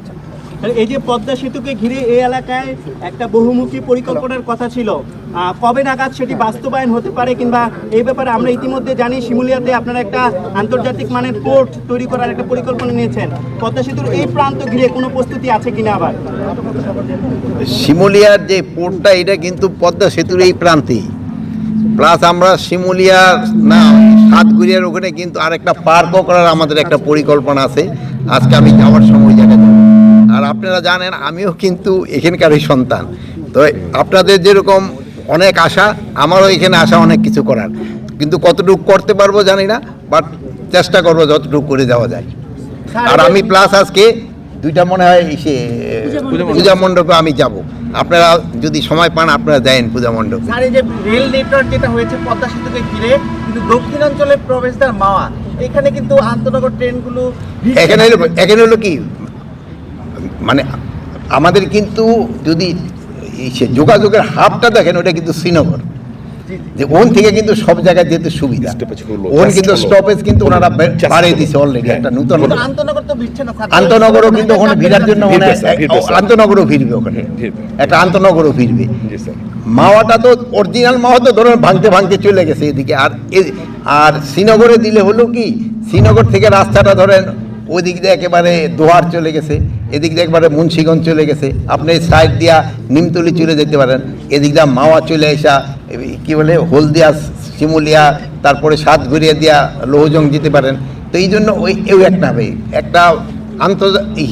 আচ্ছা। এই যে পদ্মা সেতুকে ঘিরে এই এলাকায় একটা বহুমুখী পরিকল্পনার কথা ছিল। কবে নাগাদ সেটি বাস্তবায়ন হতে পারে কিংবা এই ব্যাপারে আমরা ইতিমধ্যে জানি শিমুলিয়াতে আপনারা একটা আন্তর্জাতিক মানের পোর্ট তৈরি করার একটা পরিকল্পনা নিয়েছেন। পদ্মা সেতুর এই প্রান্ত ঘিরে কোনো প্রস্তুতি আছে কিনা আবার? শিমুলিয়ার যে পোর্টটা, এটা কিন্তু পদ্মা সেতুর এই প্রান্তেই। প্লাস আমরা শিমুলিয়ার না, সাতগুড়িয়ার ওখানে কিন্তু আরেকটা পার্কও করার আমাদের একটা পরিকল্পনা আছে। আজকে আমি যাওয়ার সময় জায়গা যাব আর আপনারা জানেন আমিও কিন্তু এখানকারই সন্তান। তো আপনাদের যেরকম অনেক আশা আমারও এখানে আশা অনেক কিছু করার। কিন্তু কতটুকু করতে পারব জানি না বাট চেষ্টা করব যতটুকু করে যাওয়া যায়। আর আমি প্লাস আজকে দুইটা মনে হয় সে পূজা মণ্ডপে। আমি যাব। আপনারা যদি সময় পান আপনারা দেন পূজা মণ্ডপে। স্যার এই যে রেল নেটওয়ার্ক যেটা হয়েছে পদ্মা সেতুকে ঘিরে কিন্তু দক্ষিণাঞ্চলের প্রবেশদ্বার মাওয়া এখানে কিন্তু আন্তনগর ট্রেনগুলো এখানে হলো এখানে হলো কি? মানে আমাদের কিন্তু যদি সে যোগাযোগের হাবটা দেখেন ওটা কিন্তু শ্রীনগর। যে ওন থেকে কিন্তু সব জায়গায় যেতে সুবিধা। ওন কিন্তু স্টপেজ কিন্তু ওনারা বাড়িয়ে। দিছে অলরেডি একটা নতুন আন্তনগর তো ভিড়ছে আন্তনগরও কিন্তু ওখানে ভিড়ার জন্য মানে। আন্তনগরও ভিড়বে ওখানে। একটা আন্তনগরও ভিড়বে। মাওয়াটা তো অরিজিনাল মাওয়া তো ধরুন ভাঙতে ভাঙতে চলে গেছে এদিকে। আর আর শ্রীনগরে দিলে হলো কি শ্রীনগর থেকে রাস্তাটা ধরেন ওই দিক দিয়ে একেবারে দোহার চলে গেছে। এদিক দিয়ে একবারে মুন্সিগঞ্জ চলে গেছে। আপনি সাইড দিয়া নিমতলি চলে যেতে পারেন। এদিক দিয়ে মাওয়া চলে আসা কি বলে হলদিয়া শিমুলিয়া তারপরে সাতঘরিয়া দিয়া লৌহজং যেতে পারেন। তো এই জন্য ওই এও একটা হবে একটা আন্তর্জাতিক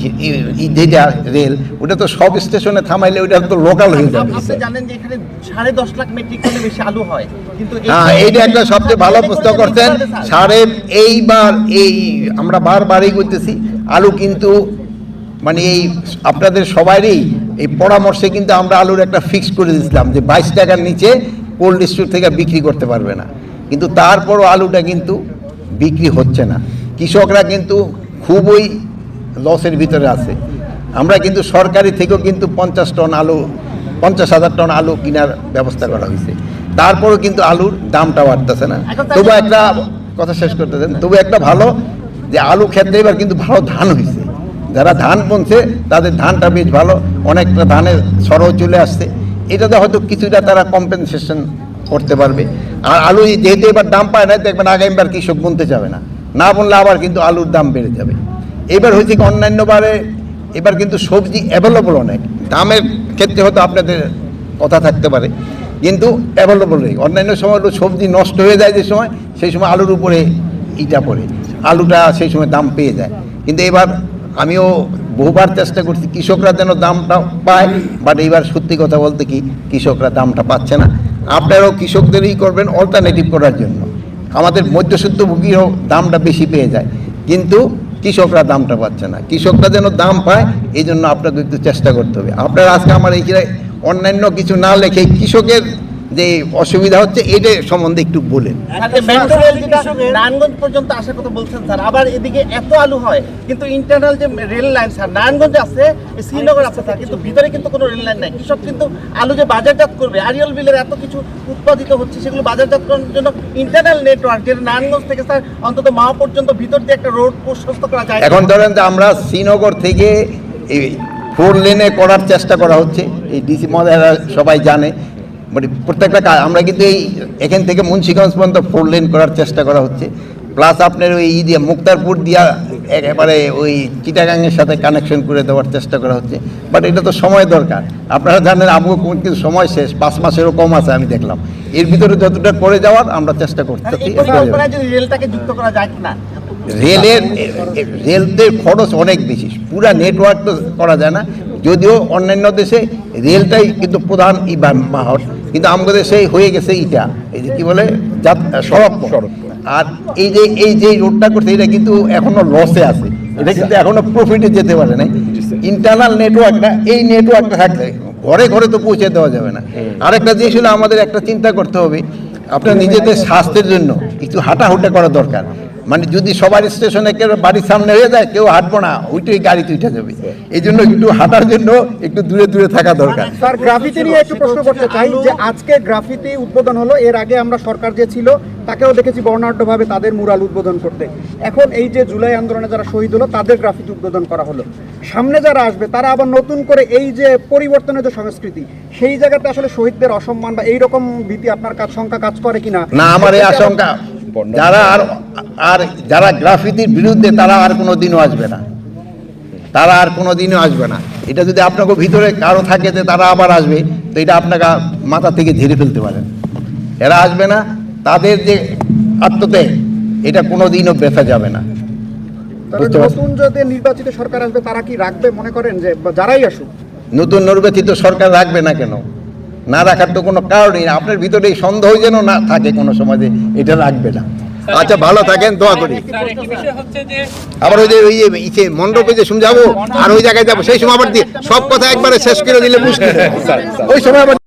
যেটা রেল ওটা তো সব স্টেশনে থামাইলে ওটা তো লোকাল হয়ে যাবে। জানেন যে এখানে সাড়ে দশ লাখ মেট্রিক টনের বেশি আলু হয়। কিন্তু এইটা একটা সবচেয়ে ভালো পুস্তক করছেন। সাড়ে এইবার এই আমরা বারবারই করতেছি আলু কিন্তু মানে এই আপনাদের সবারই এই পরামর্শে কিন্তু আমরা আলুর একটা ফিক্স করে দিয়েছিলাম যে বাইশ টাকার নিচে কোল্ড স্টোর থেকে বিক্রি করতে পারবে না। কিন্তু তারপরও আলুটা কিন্তু বিক্রি হচ্ছে না। কৃষকরা কিন্তু খুবই লসের ভিতরে আছে। আমরা কিন্তু সরকারি থেকেও কিন্তু পঞ্চাশ টন আলু পঞ্চাশ হাজার টন আলু কেনার ব্যবস্থা করা হয়েছে। তারপরেও কিন্তু আলুর দামটা বাড়তেছে না। তবু একটা কথা শেষ করতে দেন তবু একটা ভালো যে আলু ক্ষেত্রে এবার কিন্তু ভালো ধান হয়েছে। যারা ধান বুনছে, তাদের ধানটা বেশ ভালো। অনেকটা ধানের সরও চলে আসছে। এটাতে হয়তো কিছুটা তারা কম্পেনসেশন করতে পারবে। আর আলু যেহেতু এবার দাম পায় না দেখবেন আগামীবার কৃষক বুনতে যাবে না। না বুনলে আবার কিন্তু আলুর দাম বেড়ে যাবে। এবার হয়েছে কি, অন্যান্য বারে এবার কিন্তু সবজি অ্যাভেলেবল অনেক। দামের ক্ষেত্রে হয়তো আপনাদের কথা থাকতে পারে, কিন্তু অ্যাভেলেবল নেই। অন্যান্য সময় সবজি নষ্ট হয়ে যায় যে সময়, সেই সময় আলুর উপরে ইটা পড়ে। আলুটা সেই সময় দাম পেয়ে যায়। কিন্তু এবার আমিও বহুবার চেষ্টা করছি, কৃষকরা যেন দামটা পায় বাট এইবার সত্যি কথা বলতে কি, কৃষকরা দামটা পাচ্ছে না। আপনারাও কৃষকদেরই করবেন অল্টারনেটিভ করার জন্য। আমাদের মধ্যসূত্রভোগীও দামটা বেশি পেয়ে যায়, কিন্তু কৃষকরা দামটা পাচ্ছে না। কৃষকরা যেন দাম পায় এই জন্য আপনাকে একটু চেষ্টা করতে হবে। আপনারা আজকে আমার এইখানে অন্যান্য কিছু না লেখে, কৃষকের যে অসুবিধা হচ্ছে এটা সম্বন্ধে একটু বলেন। যেটা নারায়ণগঞ্জ পর্যন্ত আসার কথা বলছেন স্যার আবার এদিকে এত আলু হয় কিন্তু ইন্টারনাল যে রেল লাইন স্যার নারায়ণগঞ্জ আছে শ্রীনগর আছে স্যার কিন্তু ভিতরে কিন্তু কোনো রেল লাইন নাই। কৃষক কিন্তু আলু যে বাজারজাত করবে আরিয়াল বিলের এত কিছু উৎপাদিত হচ্ছে সেগুলো বাজারজাত করার জন্য ইন্টারনাল নেটওয়ার্ক যেটা নারায়ণগঞ্জ থেকে স্যার অন্তত মা পর্যন্ত ভিতর দিয়ে একটা রোড প্রশস্ত করা যায়। এখন ধরেন যে আমরা শ্রীনগর থেকে এই ফোর লেনে করার চেষ্টা করা হচ্ছে এই ডিসি মহোদয়রা সবাই জানে মানে প্রত্যেকটা কাজ আমরা কিন্তু এই এখান থেকে মুন্সিগঞ্জ পর্যন্ত ফোর লেন করার চেষ্টা করা হচ্ছে। প্লাস আপনার ওই ই দিয়ে মুক্তারপুর দিয়া একেবারে ওই চিটাগাংয়ের সাথে কানেকশন করে দেওয়ার চেষ্টা করা হচ্ছে। বাট এটা তো সময় দরকার। আপনারা জানেন আমগো কিন্তু সময় শেষ পাঁচ মাসেরও কম আছে আমি দেখলাম। এর ভিতরে যতটা করে যাওয়ার আমরা চেষ্টা করতে আর এই পরিকল্পনায় যদি রেলটাকে যুক্ত করা যায় কিনা? রেলের রেলদের খরচ অনেক বেশি। পুরা নেটওয়ার্ক তো করা যায় না। যদিও অন্যান্য দেশে রেলটাই কিন্তু প্রধান ই বাহন কিন্তু আমাদের সেই হয়ে গেছে ইটা এই যে কি বলে? সড়ক আর এই যে এই যে রোডটা করছে এটা কিন্তু এখনও লসে আছে। এটা কিন্তু এখনও প্রফিটে যেতে পারে না ইন্টারনাল নেটওয়ার্কটা এই নেটওয়ার্কটা থাকলে ঘরে ঘরে তো পৌঁছে দেওয়া যাবে না। আরেকটা জিনিস হলো আমাদের একটা চিন্তা করতে হবে। আপনার নিজেদের স্বাস্থ্যের জন্য একটু হাঁটাহুটা করা দরকার। মানে যদি সবার স্টেশনে কেউ বাড়ির সামনে হয়ে যায় কেউ হাঁটবো না ওইটাই গাড়িতে উঠে যাবে। এই জন্য একটু হাঁটার জন্য একটু দূরে দূরে থাকা দরকার। স্যার গ্রাফিতি নিয়ে একটু প্রশ্ন করতে চাই যে আজকে গ্রাফিতি উদ্বোধন হলো এর আগে আমরা সরকার যে ছিল তাকেও দেখেছি বর্ণাঢ্যভাবে তাদের মুরাল উদ্বোধন করতে। এখন এই যে জুলাই আন্দোলনে যারা শহীদ হলো তাদের গ্রাফিতি উদ্বোধন করা হলো। সামনে যারা আসবে তারা আবার নতুন করে এই যে পরিবর্তনের যে সংস্কৃতি সেই জায়গাতে আসলে শহীদদের অসম্মান বা এই রকম ভীতি আপনার কাজ শঙ্কা কাজ করে কিনা? না আমার এই আশঙ্কা যারা আর আর যারা গ্রাফিতির বিরুদ্ধে তারা আর কোনো দিনও আসবে না। তারা আর কোনো দিনও আসবে না। এটা যদি আপনাকে ভিতরে কারও থাকে যে তারা আবার আসবে তো এটা আপনাকে মাথা থেকে ঝেড়ে ফেলতে পারেন এরা আসবে না তাদের যে আত্মত্যাগ এটা কোনো দিনও বেচা যাবে না। নতুন যদি নির্বাচিত সরকার আসবে তারা কি রাখবে মনে করেন যে যারাই আসুক? নতুন নির্বাচিত সরকার রাখবে না কেন? না রাখার তো কোনো কারণই না। আপনার ভিতরে এই সন্দেহ যেন না থাকে কোনো সমাজে এটা রাখবে না। আচ্ছা ভালো থাকেন দোয়া করি। স্যার একটি বিষয় হচ্ছে যে আবার ওই যে ওই যে মন্ডপে মণ্ডপে যে শুনযাবো আর ওই জায়গায় যাব সেই সময় আবার দিয়ে সব কথা একবারে শেষ করে দিলে বুঝতে ওই সময় আবার